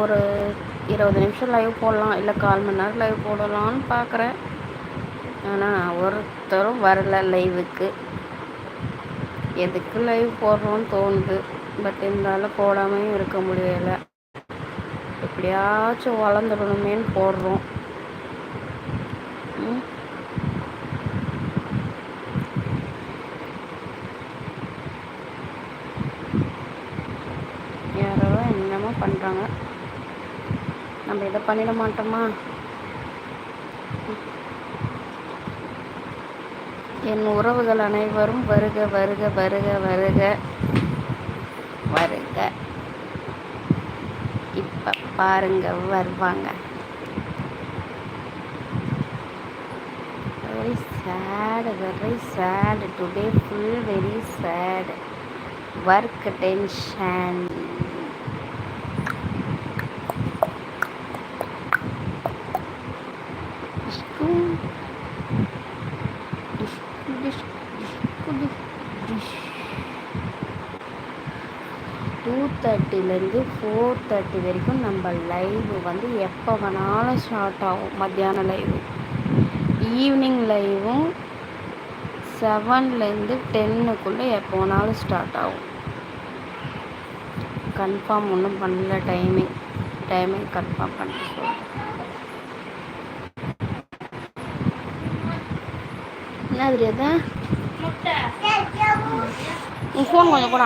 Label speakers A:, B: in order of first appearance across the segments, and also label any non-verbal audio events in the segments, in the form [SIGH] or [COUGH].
A: ஒரு இருபது நிமிஷம் லைவ் போடலாம் இல்லை கால் மணி நேரம் லைவ் போடலான்னு பார்க்குறேன் ஆனால் ஒருத்தரும் வரல லைவுக்கு எதுக்கு லைவ் போடுறோன்னு தோணுது. பட் இருந்தாலும் போடாமையும் இருக்க முடியலை. எப்படியாச்சும் வளர்ந்துடணுமேன்னு போடுறோம். நம்ம இதை பண்ணிட மாட்டோமா? என் உறவுகள் அனைவரும் வருக வருக வருக வருக வருக. இப்போ பாருங்க வருவாங்க. Very sad very sad today full very sad work tension தேர்ட்டிலேருந்து four thirty வரைக்கும் நம்ம லைவ் வந்து எப்போ வேணாலும் ஸ்டார்ட் ஆகும். மத்தியானம் லைவு ஈவினிங் லைவும் செவன்லேருந்து டென்னுக்குள்ளே எப்போ வேணாலும் ஸ்டார்ட் ஆகும். கன்ஃபார்ம் ஒன்றும் பண்ணல டைமிங் டைமிங் கன்ஃபார்ம் பண்ணிட்டு சொல்கிறேன் என்ன தெரியாதா நீ ஃபோன் கொஞ்சம் கூட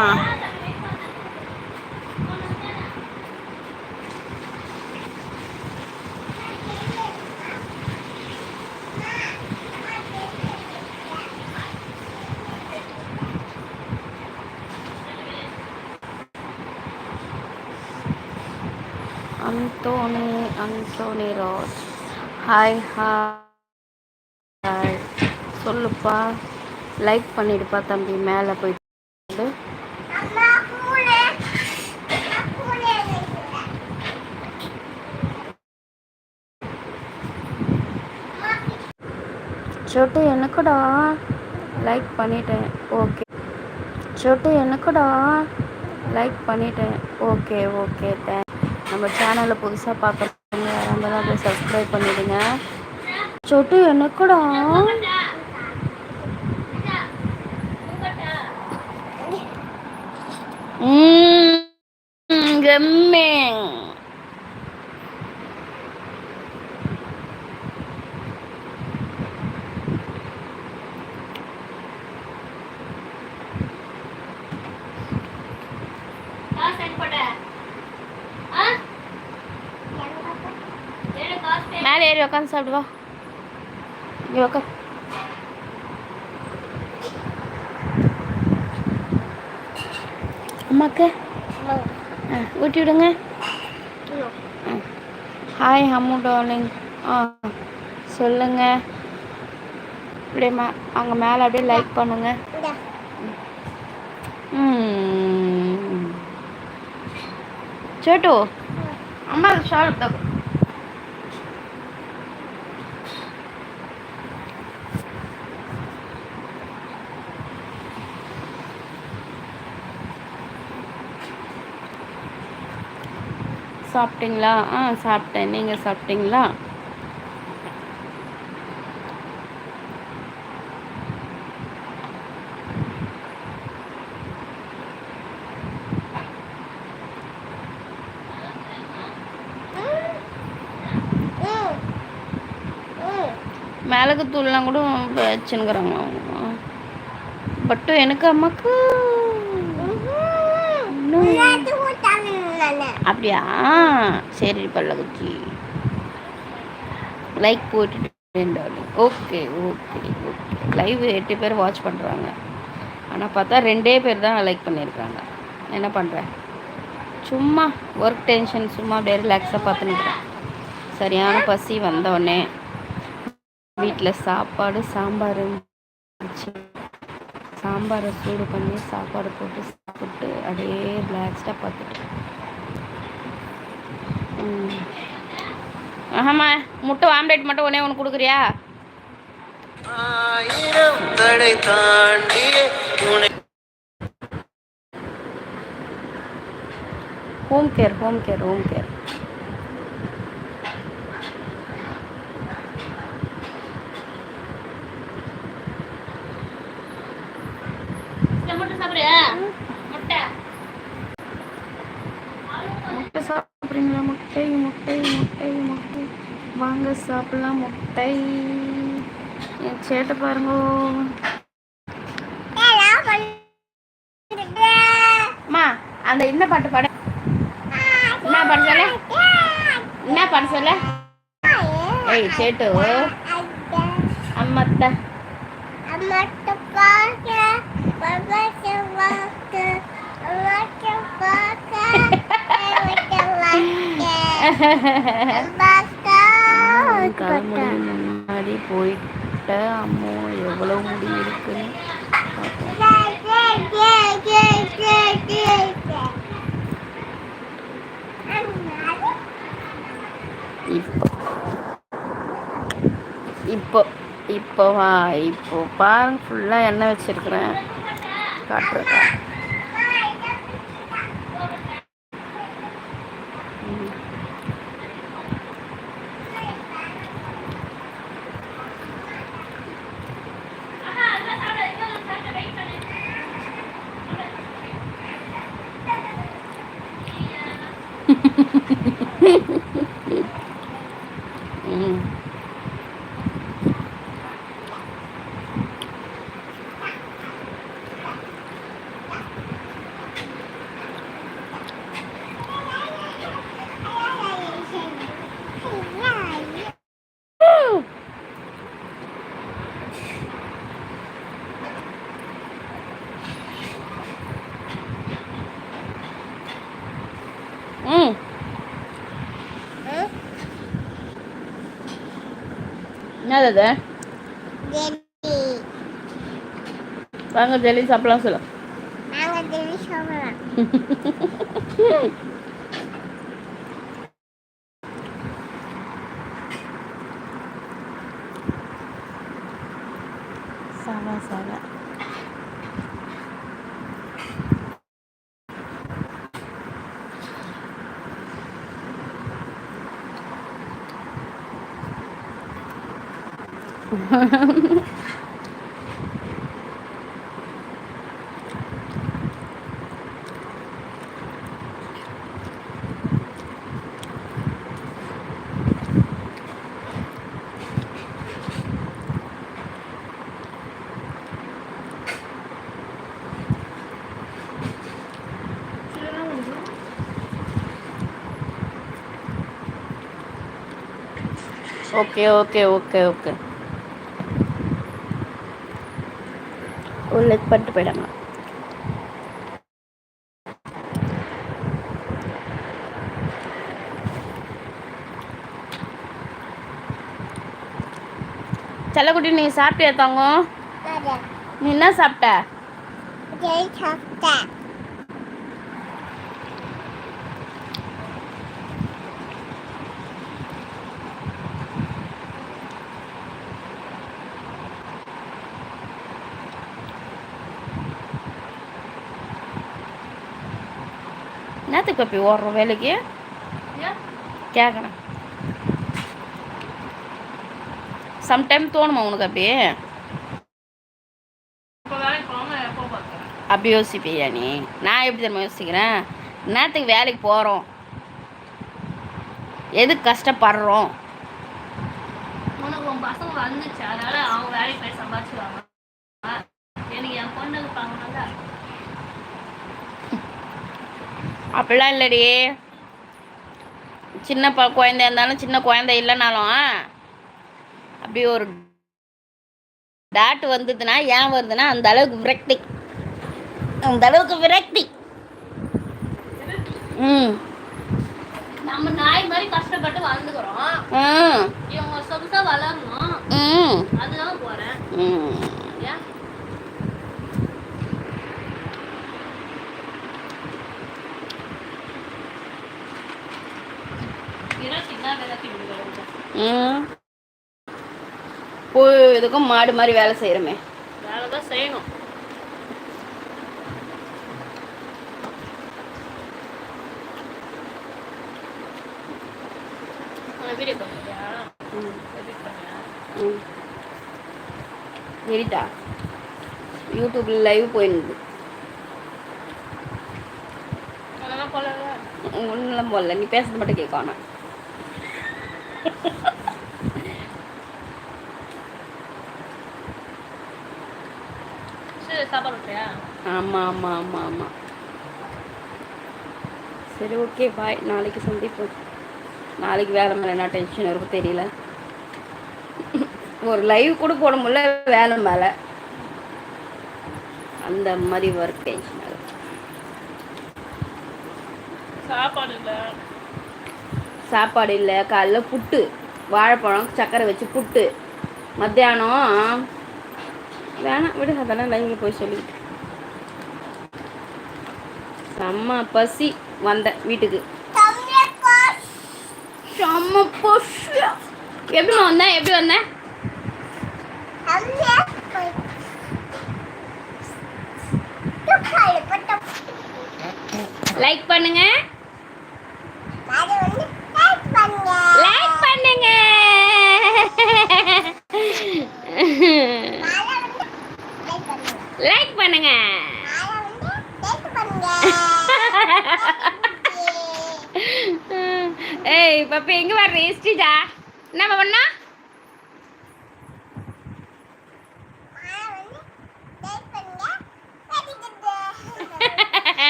A: Anthony Anthony Rose hi hi சொல்லுப்பா. லைக் பண்ணிடுப்பா தம்பி மேலே போயிட்டு சொட்டு எனக்குடா. லைக் பண்ணிட்டேன். ஓகே சொட்டு எனக்குடா. லைக் பண்ணிட்டேன். ஓகே ஓகே தேங்க் நம்ம சேனலை புதுசாக பார்க்குறவங்க யாராக தான் சப்ஸ்கிரைப் பண்ணிவிடுங்க சொட்டு எனக்குடா கம்மே மேலே ஏறி உட்காந்து சாப்பிடுவா இங்கே உட்காந்து அம்மாக்கு? ஊட்டி விடுங்க. ஹாய் ஹம்மு டார்லிங் ஆ சொல்லுங்க. அப்படியே மே அங்கே மேலே அப்படியே லைக் பண்ணுங்க. சேட்டு. அம்மா ஷார்ட் சாப்பிட்டீங்களா? ஆ சாப்பிட்டேன். நீங்கள் சாப்பிட்டீங்களா? மிளகு தூள்லாம் கூட வச்சுன்னுக்குறாங்க. பட்டு எனக்கு அம்மாக்கு. அப்படியா? சரி பல்லகுச்சி லைக் போட்டுட்டு ஓகே ஓகே ஓகே லைவ் எட்டு பேர் வாட்ச் பண்ணுறாங்க ஆனால் பார்த்தா ரெண்டே பேர் தான் லைக் பண்ணியிருக்காங்க என்ன பண்ணுறேன் சும்மா ஒர்க் டென்ஷன் சும்மா அப்படியே ரிலாக்ஸாக பார்த்துன்னு சரியான பசி வந்தோடனே வீட்டில் சாப்பாடு சாம்பார் இருந்துச்சு. சாம்பாரை சூடு பண்ணி சாப்பாடு போட்டு சாப்பிட்டு அப்படியே ரிலாக்ஸ்டாக பார்த்துட்டு ஆமாம்மா முட்டை ஆம்லேட் மட்டும் ஒன்றே ஒன்று கொடுக்குறியா? Home care home care home care சாப்பிட்றீங்களா முட்டை முட்டை முட்டை முட்டை வாங்க சாப்பிடலாம் முட்டை. என் சேட்டை பாருங்க. அம்மா அந்த என்ன பாட்டு பாட. என்ன பாட்டு சொல்ல? என்ன பாட்டு சொல்ல? ஏய் சேட்டு. அம்மத்த. [LAUGHS] தலைமுடி முன்னாடி போயிட்ட அம்மோ எவ்வளோ முடி இருக்குன்னு. இப்போ இப்போ வா இப்போ பாருங்க ஃபுல்லாக எண்ணெய் வச்சிருக்கிறேன் காட்டுறேன் ம். ம் ம் என்னது வாங்க ஜெல்லி சாப்பிடலாம் சொல்ல. சாவா சாவா ஓகே ஓகே ஓகே ஓகே ஒரு லைக் பண்ணிட்டு போயிடாங்க செல்லக்குட்டி நீ சாப்பிட்டியா தங்கம்? நீ என்ன சாப்பிட்ட? என்னத்துக்கு பப்பி ஓடுறோம் வேலைக்கு? கேட்குறேன் சம்டைம் தோணுமா உனக்கு அப்படியே அப்படி யோசிப்பியா நீ? நான் எப்படி தெரியுமா யோசிக்கிறேன்? நேரத்துக்கு வேலைக்கு போகிறோம் எதுக்கு கஷ்டப்படுறோம்?
B: வந்துச்சு. அதனால அவங்க வேலைக்கு போய் சம்பாதிச்சுவாங்க எனக்கு என் பொண்ணு இருப்பாங்கனால
A: அப்படிலாம் இல்லடி. சின்ன ப குழந்தையா இருந்தாலும் சின்ன குழந்தை இல்லைனாலும் அப்படி ஒரு டாட் வந்ததுன்னா ஏன் வருதுன்னா அந்த அளவுக்கு விரக்தி. அந்த அளவுக்கு விரக்தி. ம்.
B: நம்ம நாய் மாதிரி கஷ்டப்பட்டு வளர்ந்துக்கிறோம்.
A: ம்.
B: இவங்க சொகுசா வளரணும்.
A: ம்.
B: அதுதான் போறேன்
A: ம்
B: ஏன் இருபத்தி என்ன விலைக்கு விடுவாங்க
A: ம் போய் இதுக்கும் மாடு மாதிரி வேலை செய்கிறோமே
B: வேலை தான் செய்யணும் வீடியோ பண்ணுறியா
A: ம்.
B: எடிட் பண்ணியா
A: ம். சரிட்டா யூடியூப்பில் லைவ் போயிருந்தது. ஒன்றும் போடல. நீ பேசுறது மட்டும்
B: விட்டியா [LAUGHS]
A: ஆமாம் ஆமாம் ஆமாம் ஆமாம் சரி ஓகே பாய் நாளைக்கு சந்திப்போம். நாளைக்கு வேலை மேலே என்ன டென்ஷன் இருக்கும் தெரியல. ஒரு லைவ் கூட போட முடியல வேலை மேலே. அந்த மாதிரி ஒர்க் டென்ஷன்
B: சாப்பாடு இல்லை.
A: சாப்பாடு இல்லை. காலைல புட்டு. வாழைப்பழம் சக்கரை வச்சு புட்டு. மத்தியானம் வேணாம் விடு அதெல்லாம் லைவ்ல போய் சொல்லி. செம்ம பசி வந்தேன் வீட்டுக்கு. செம்ம பசி. எப்படி வந்தேன் எப்படி வந்தேன் லைக் பண்ணுங்க. லைக் பண்ணுங்க. லைக் பண்ணுங்க. [LAUGHS] ஏய் பப்பி எங்க வர்ற? ஸ்ரீஜா என்ன பண்ணா